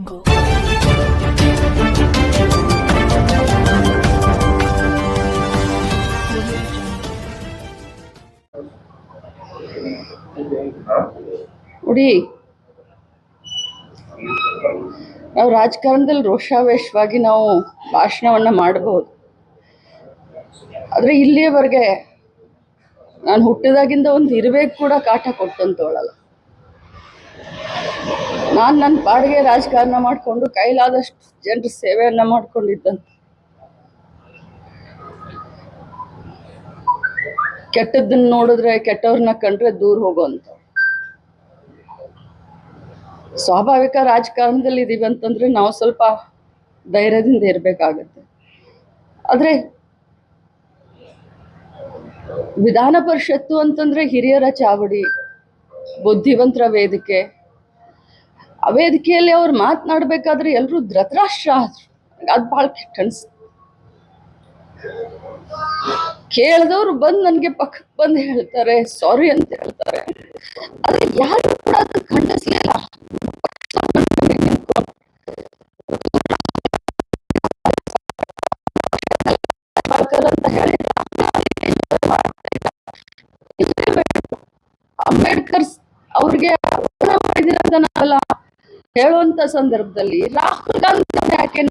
ನೋಡಿ ನಾವು ರಾಜಕಾರಣದಲ್ಲಿ ರೋಷಾವೇಶವಾಗಿ ನಾವು ಭಾಷಣವನ್ನು ಮಾಡಬಹುದು. ಆದರೆ ಇಲ್ಲಿಯವರೆಗೆ ನಾನು ಹುಟ್ಟಿದಾಗಿಂದ ಒಂದು ಇರುವೆಗೆ ಕೂಡ ಕಾಟ ಕೊಟ್ಟಂತವಳಲ್ಲ. ನಾನು ನನ್ನ ಪಾಡಿಗೆ ರಾಜಕಾರಣ ಮಾಡಿಕೊಂಡು ಕೈಲಾದಷ್ಟು ಜನರ ಸೇವೆಯನ್ನು ಮಾಡಿಕೊಂಡಿದ್ದಂತ. ಕೆಟ್ಟದ್ದನ್ನ ನೋಡಿದ್ರೆ ಕೆಟ್ಟವ್ರನ್ನ ಕಂಡ್ರೆ ದೂರ ಹೋಗೋಂತ ಸ್ವಾಭಾವಿಕ ರಾಜಕಾರಣದಲ್ಲಿ ಇದೀವಿ ಅಂತಂದ್ರೆ ನಾವು ಸ್ವಲ್ಪ ಧೈರ್ಯದಿಂದ ಇರಬೇಕಾಗತ್ತೆ. ಆದರೆ ವಿಧಾನ ಪರಿಷತ್ತು ಅಂತಂದ್ರೆ ಹಿರಿಯರ ಚಾವಡಿ, ಬುದ್ಧಿವಂತರ ವೇದಿಕೆ ಆ ವೇದಿಕೆಯಲ್ಲಿ ಅವ್ರು ಮಾತನಾಡ್ಬೇಕಾದ್ರೆ ಎಲ್ಲರೂ ಧೃತರಾಷ್ಟ್ರ ಅದು ಭಾಳ ಕೆಟ್ಟ ಅನ್ಸ್ ಕೇಳಿದವ್ರು ಬಂದು ನನಗೆ ಪಕ್ಕಕ್ಕೆ ಬಂದು ಹೇಳ್ತಾರೆ, ಸಾರಿ ಅಂತ ಹೇಳ್ತಾರೆ. ಆದ್ರೆ ಯಾರು ಕೂಡ ಅದು ಖಂಡಿಸ್ಲಿಲ್ಲ. ಅಂಬೇಡ್ಕರ್ ಅವ್ರಿಗೆ ನಾವೆಲ್ಲ ಹೇಳುವಂತ ಸಂದರ್ಭದಲ್ಲಿ ರಾಹುಲ್ ಗಾಂಧಿ ಯಾಕೆ